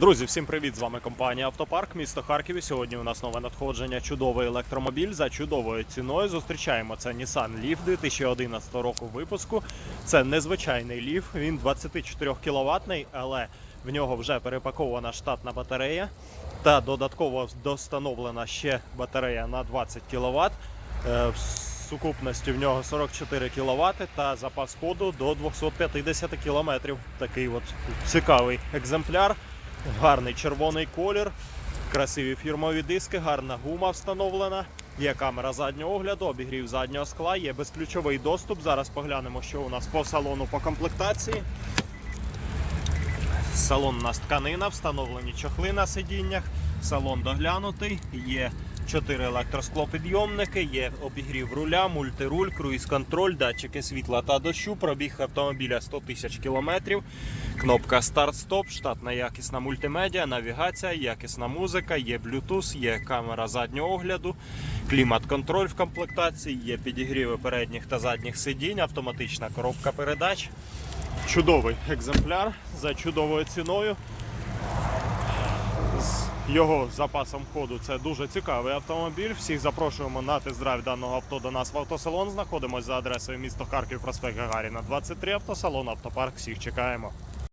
Друзі, всім привіт! З вами компанія Автопарк, місто Харків. І Сьогодні у нас нове надходження. Чудовий електромобіль за чудовою ціною. Зустрічаємо це Nissan Leaf 2011 року випуску. Це незвичайний Leaf. Він 24 кВт, але в нього вже перепакована штатна батарея. Та додатково достановлена ще батарея на 20 кВт. В сукупності в нього 44 кВт та запас ходу до 250 км. Такий от цікавий екземпляр. Гарний червоний колір, красиві фірмові диски, гарна гума встановлена. Є камера заднього огляду, обігрів заднього скла, є безключовий доступ. Зараз поглянемо, що у нас по салону по комплектації. Салон у нас тканина, встановлені чохли на сидіннях, салон доглянутий, є 4 електросклопідйомники, є обігрів руля, мультируль, круїз-контроль, датчики світла та дощу, пробіг автомобіля 100 тисяч кілометрів, кнопка старт-стоп, штатна якісна мультимедіа, навігація, якісна музика, є Bluetooth, є камера заднього огляду, клімат-контроль в комплектації, є підігріви передніх та задніх сидінь, автоматична коробка передач. Чудовий екземпляр за чудовою ціною. Його запасом ходу це дуже цікавий автомобіль. Всіх запрошуємо на тест-драйв даного авто до нас в автосалон. Знаходимося за адресою місто Харків, проспект Гагаріна, 23 автосалон, автопарк. Всіх чекаємо.